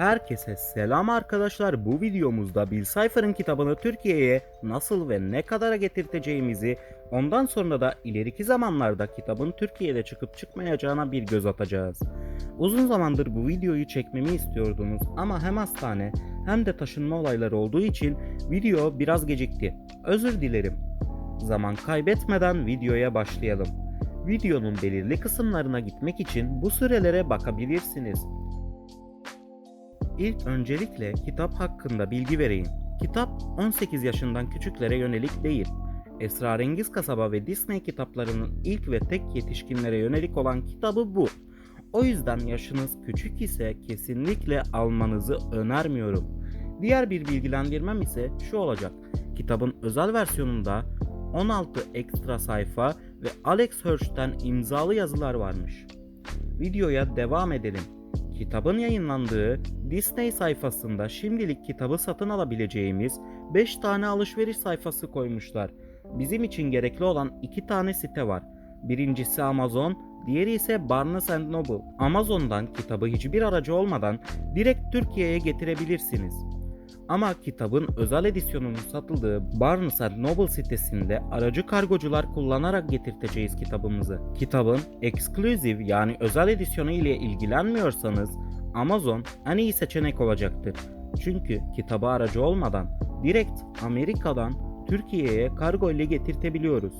Herkese selam arkadaşlar. Bu videomuzda Bill Cipher'ın kitabını Türkiye'ye nasıl ve ne kadara getirteceğimizi, ondan sonra da ileriki zamanlarda kitabın Türkiye'de çıkıp çıkmayacağına bir göz atacağız. Uzun zamandır bu videoyu çekmemi istiyordunuz ama hem hastane hem de taşınma olayları olduğu için video biraz gecikti. Özür dilerim. Zaman kaybetmeden videoya başlayalım. Videonun belirli kısımlarına gitmek için bu sürelere bakabilirsiniz. İlk öncelikle kitap hakkında bilgi vereyim. Kitap 18 yaşından küçüklere yönelik değil. Esrarengiz Kasaba ve Disney kitaplarının ilk ve tek yetişkinlere yönelik olan kitabı bu. O yüzden yaşınız küçük ise kesinlikle almanızı önermiyorum. Diğer bir bilgilendirmem ise şu olacak. Kitabın özel versiyonunda 16 ekstra sayfa ve Alex Hirsch'ten imzalı yazılar varmış. Videoya devam edelim. Kitabın yayınlandığı Disney sayfasında şimdilik kitabı satın alabileceğimiz 5 tane alışveriş sayfası koymuşlar. Bizim için gerekli olan 2 tane site var. Birincisi Amazon, diğeri ise Barnes Noble. Amazon'dan kitabı hiçbir aracı olmadan direkt Türkiye'ye getirebilirsiniz. Ama kitabın özel edisyonunun satıldığı Barnes Noble sitesinde aracı kargocular kullanarak getirteceğiz kitabımızı. Kitabın exclusive yani özel edisyonu ile ilgilenmiyorsanız Amazon en iyi seçenek olacaktır. Çünkü kitabı aracı olmadan direkt Amerika'dan Türkiye'ye kargo ile getirtebiliyoruz.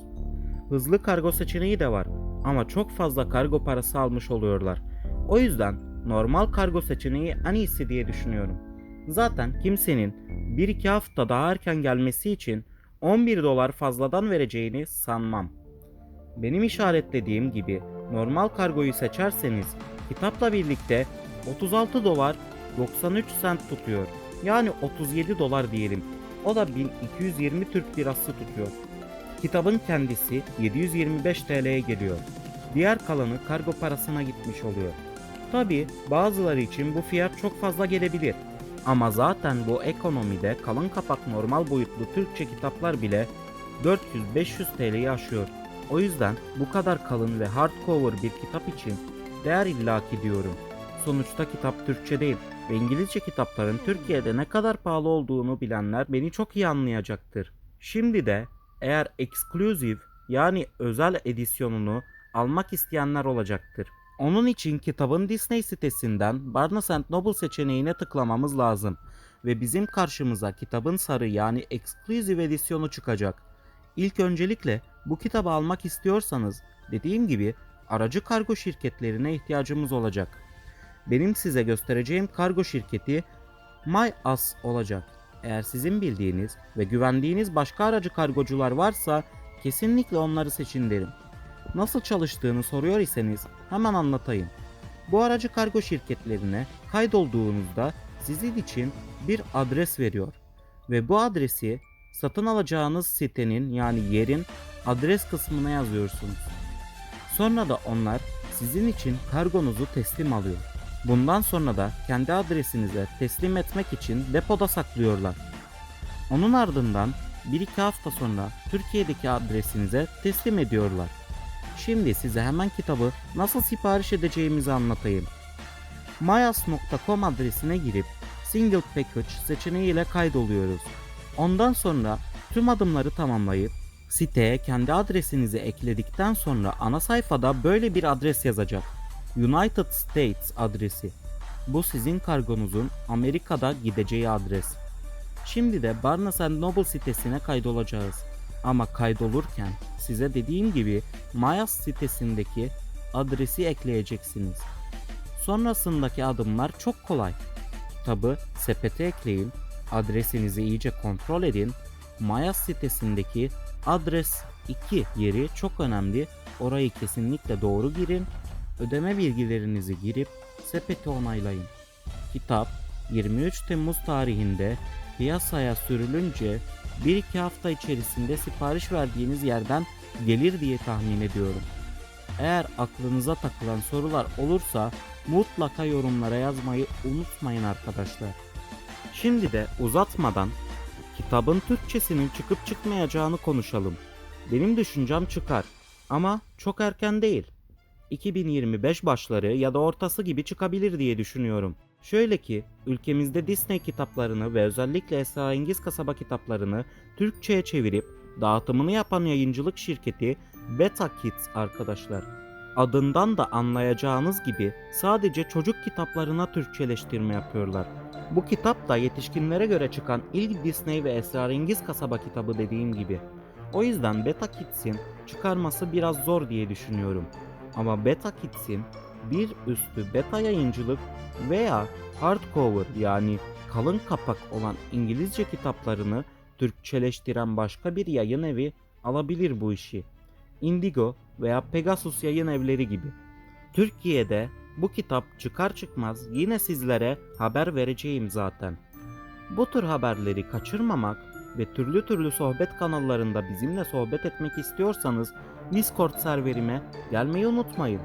Hızlı kargo seçeneği de var ama çok fazla kargo parası almış oluyorlar. O yüzden normal kargo seçeneği en iyisi diye düşünüyorum. Zaten kimsenin 1-2 hafta daha erken gelmesi için 11 dolar fazladan vereceğini sanmam. Benim işaretlediğim gibi normal kargoyu seçerseniz kitapla birlikte 36 dolar 93 sent tutuyor. Yani 37 dolar diyelim. O da 1220 Türk lirası tutuyor. Kitabın kendisi 725 TL'ye geliyor. Diğer kalanı kargo parasına gitmiş oluyor. Tabi bazıları için bu fiyat çok fazla gelebilir. Ama zaten bu ekonomide kalın kapak normal boyutlu Türkçe kitaplar bile 400-500 TL'yi aşıyor. O yüzden bu kadar kalın ve hardcover bir kitap için değer illaki diyorum. Sonuçta kitap Türkçe değil ve İngilizce kitapların Türkiye'de ne kadar pahalı olduğunu bilenler beni çok iyi anlayacaktır. Şimdi de eğer exclusive yani özel edisyonunu almak isteyenler olacaktır. Onun için kitabın Disney sitesinden Barnes Noble seçeneğine tıklamamız lazım ve bizim karşımıza kitabın sarı yani exclusive edisyonu çıkacak. İlk öncelikle bu kitabı almak istiyorsanız dediğim gibi aracı kargo şirketlerine ihtiyacımız olacak. Benim size göstereceğim kargo şirketi MyAs olacak. Eğer sizin bildiğiniz ve güvendiğiniz başka aracı kargocular varsa kesinlikle onları seçin derim. Nasıl çalıştığını soruyor iseniz hemen anlatayım. Bu aracı kargo şirketlerine kaydolduğunuzda sizin için bir adres veriyor ve bu adresi satın alacağınız sitenin yani yerin adres kısmına yazıyorsunuz. Sonra da onlar sizin için kargonuzu teslim alıyor. Bundan sonra da kendi adresinize teslim etmek için depoda saklıyorlar. Onun ardından 1-2 hafta sonra Türkiye'deki adresinize teslim ediyorlar. Şimdi size hemen kitabı nasıl sipariş edeceğimizi anlatayım. mayas.com adresine girip Single Package seçeneği ile kaydoluyoruz. Ondan sonra tüm adımları tamamlayıp siteye kendi adresinizi ekledikten sonra ana sayfada böyle bir adres yazacak. United States adresi. Bu sizin kargonuzun Amerika'da gideceği adres. Şimdi de Barnes Noble sitesine kaydolacağız. Ama kaydolurken size dediğim gibi Mayas sitesindeki adresi ekleyeceksiniz. Sonrasındaki adımlar çok kolay. Kitabı sepete ekleyin, adresinizi iyice kontrol edin. Mayas sitesindeki adres 2 yeri çok önemli. Orayı kesinlikle doğru girin. Ödeme bilgilerinizi girip sepeti onaylayın. Kitap 23 Temmuz tarihinde piyasaya sürülünce 1-2 hafta içerisinde sipariş verdiğiniz yerden gelir diye tahmin ediyorum. Eğer aklınıza takılan sorular olursa mutlaka yorumlara yazmayı unutmayın arkadaşlar. Şimdi de uzatmadan kitabın Türkçesinin çıkıp çıkmayacağını konuşalım. Benim düşüncem çıkar ama çok erken değil. 2025 başları ya da ortası gibi çıkabilir diye düşünüyorum. Şöyle ki ülkemizde Disney kitaplarını ve özellikle Esrarengiz Kasaba kitaplarını Türkçe'ye çevirip dağıtımını yapan yayıncılık şirketi Beta Kids arkadaşlar. Adından da anlayacağınız gibi sadece çocuk kitaplarına Türkçeleştirme yapıyorlar. Bu kitap da yetişkinlere göre çıkan ilk Disney ve Esrarengiz Kasaba kitabı dediğim gibi. O yüzden Beta Kids'in çıkarması biraz zor diye düşünüyorum. Ama Beta Kids'in bir üstü beta yayıncılık veya hardcover yani kalın kapak olan İngilizce kitaplarını Türkçeleştiren başka bir yayın evi alabilir bu işi. Indigo veya Pegasus yayın evleri gibi. Türkiye'de bu kitap çıkar çıkmaz yine sizlere haber vereceğim zaten. Bu tür haberleri kaçırmamak ve türlü türlü sohbet kanallarında bizimle sohbet etmek istiyorsanız Discord serverime gelmeyi unutmayın.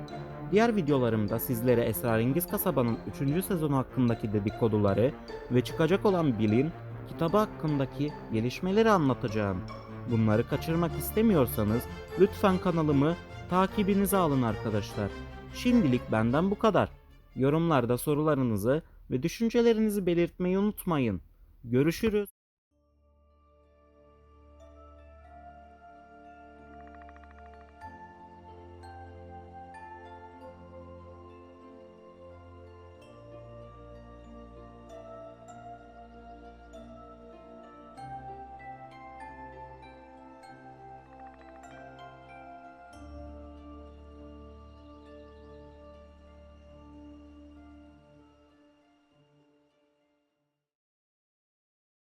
Diğer videolarımda sizlere Esrarengiz Kasaba'nın 3. sezonu hakkındaki dedikoduları ve çıkacak olan Bill'in kitabı hakkındaki gelişmeleri anlatacağım. Bunları kaçırmak istemiyorsanız lütfen kanalımı takibinize alın arkadaşlar. Şimdilik benden bu kadar. Yorumlarda sorularınızı ve düşüncelerinizi belirtmeyi unutmayın. Görüşürüz.